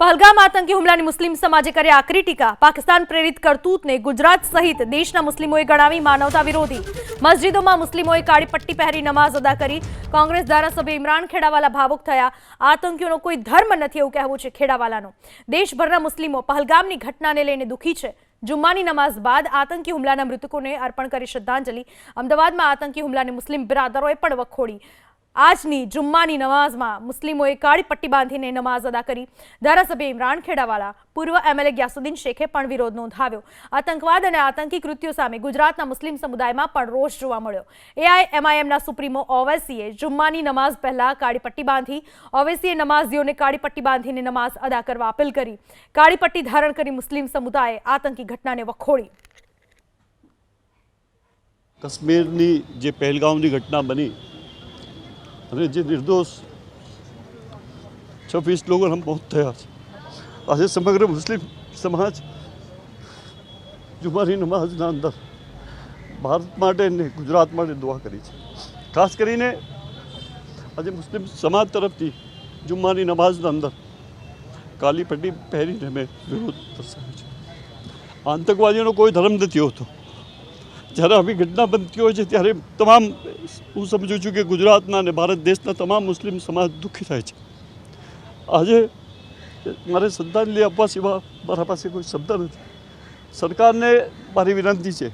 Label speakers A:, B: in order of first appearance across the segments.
A: પહલગામ આતંકી હુમલાની મુસ્લિમ સમાજે કરી આકરી ટીકા. પાકિસ્તાન પ્રેરિત કરતૂતને ગુજરાત સહિત દેશના મુસ્લિમોએ ગણાવી માનવતા વિરોધી. મસ્જિદોમાં મુસ્લિમોએ કાળી પટ્ટી પહેરી નમાઝ અદા કરી. કોંગ્રેસ ધારાસભ્ય ઇમરાન ખેડાવાલા ભાવુક થયા. આતંકીઓનો કોઈ ધર્મ નથી એવું કહેવું છે ખેડાવાલાનો. દેશભરના મુસ્લિમો પહલગામની ઘટનાને લઈને દુઃખી છે. જુમ્માની નમાઝ બાદ આતંકી હુમલાના મૃતકોને અર્પણ કરી શ્રદ્ધાંજલિ. અમદાવાદમાં આતંકી હુમલાની મુસ્લિમ બિરાદરોએ પણ વખોડી. આજની જુમ્માની નમાઝમાં મુસ્લિમોએ કાળી પટ્ટી બાંધીને નમાઝ અદા કરી. ધારાસભ્ય ઇમરાન ખેડાવાલા પૂર્વ એમએલએ ગ્યાસુદ્દીન શેખે પણ વિરોધ નોંધાવ્યો. આતંકવાદ અને આતંકી કૃત્યો સામે ગુજરાતના મુસ્લિમ સમુદાયમાં પણ રોષ જોવા મળ્યો. એઆઈએમઆઈએમના સુપ્રીમો ઓવૈસીએ જુમ્માની નમાઝ પહેલા કાળી પટ્ટી બાંધી. ઓવૈસીએ નમાઝીઓને કાળી પટ્ટી બાંધીને નમાઝ અદા કરવા અપીલ કરી. કાળી પટ્ટી ધારણ કરી મુસ્લિમ સમુદાયે આતંકી ઘટનાને વખોડી.
B: કાશ્મીરની જે પહેલગામની ઘટના બની અને જે નિર્દોષ છવ્વીસ લોકોના મોત થયા છે આજે સમગ્ર મુસ્લિમ સમાજ જુમાની નમાઝના અંદર ભારત માટે ને ગુજરાત માટે દુઆ કરી છે ખાસ કરીને આજે મુસ્લિમ સમાજ તરફથી જુમ્માની નમાઝના અંદર કાલી પટ્ટી પહેરીને મેં વિરોધ દર્શાવ્યો છે આતંકવાદીઓનો કોઈ ધર્મ નથી હોતો જ્યારે આવી ઘટના બનતી હોય છે ત્યારે તમામ હું સમજુ છું કે ગુજરાતના અને ભારત દેશના તમામ મુસ્લિમ સમાજ દુઃખી થાય છે. આજે મારે શ્રદ્ધાંજલિ આપવા સિવાય મારા પાસે કોઈ શબ્દ નથી. સરકારને મારી વિનંતી છે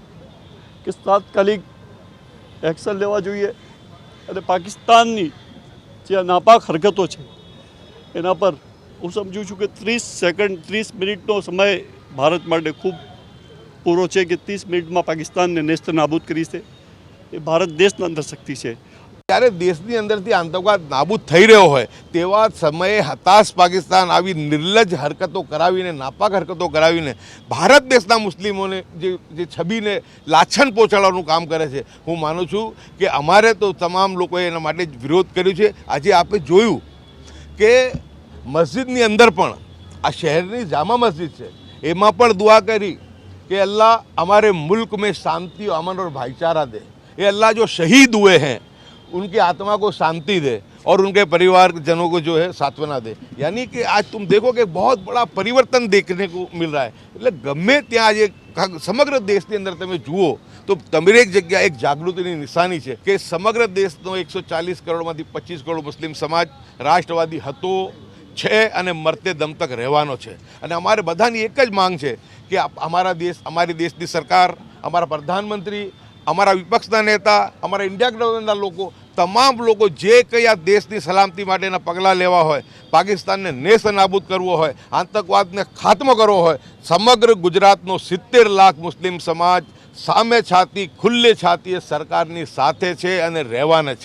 B: કે તાત્કાલિક એક્શન લેવા જોઈએ અને પાકિસ્તાનની જે નાપાક હરકતો છે, એના પર હું સમજુ છું કે ત્રીસ સેકન્ડ, ત્રીસ મિનિટનો સમય ભારત માટે ખૂબ પૂરો છે કે ત્રીસ મિનિટમાં પાકિસ્તાનને નેસ્ત નાબૂદ કરી છે. એ ભારત દેશની અંદર શક્તિ છે.
C: ત્યારે દેશની અંદરથી આતંકવાદ નાબૂદ થઈ રહ્યો હોય તેવા સમયે હતાશ પાકિસ્તાન આવી નિર્લજ હરકતો કરાવીને, નાપાક હરકતો કરાવીને ભારત દેશના મુસ્લિમોને જે જે છબીને લાછન પહોંચાડવાનું કામ કરે છે. હું માનું છું કે અમારે તો તમામ લોકોએ એના માટે વિરોધ કર્યો છે. આજે આપણે જોયું કે મસ્જિદની અંદર પણ, આ શહેરની જામા મસ્જિદ છે, એમાં પણ દુઆ કરી કે અલ્લાહ અમારે મુલ્ક મેં શાંતિ, અમન ભાઈચારા દે. ये अल्लाह जो शहीद हुए हैं उनकी आत्मा को शांति दे और उनके परिवारजनों को जो है सांत्वना दे यानी कि आज तुम देखो कि बहुत बड़ा परिवर्तन देखने को मिल रहा है એટલે ગમે ત્યાં આજે સમગ્ર દેશની અંદર તમે જુઓ તો દરેક જગ્યા એક જાગૃતિની નિશાની છે કે સમગ્ર દેશનો એકસો ચાલીસ કરોડમાંથી પચીસ કરોડ મુસ્લિમ સમાજ રાષ્ટ્રવાદી હતો છે અને મરતે દમ તક રહેવાનો છે અને અમારે બધાની એક જ માંગ છે કે આપ- અમારા દેશ અમારી દેશની સરકાર અમારા પ્રધાનમંત્રી અમારા વિપક્ષના નેતા, અમારા ઇન્ડિયા ગઠબંધનના લોકો, તમામ લોકો જે કંઈ આ દેશની સલામતી માટેના પગલાં લેવા હોય, પાકિસ્તાનને નેસ્ત નાબૂદ કરવો હોય, આતંકવાદને ખાત્મો કરવો હોય, સમગ્ર ગુજરાતનો સિત્તેર લાખ મુસ્લિમ સમાજ સામે છાતી, ખુલ્લે છાતીએ સરકારની સાથે છે અને રહેવાના છે.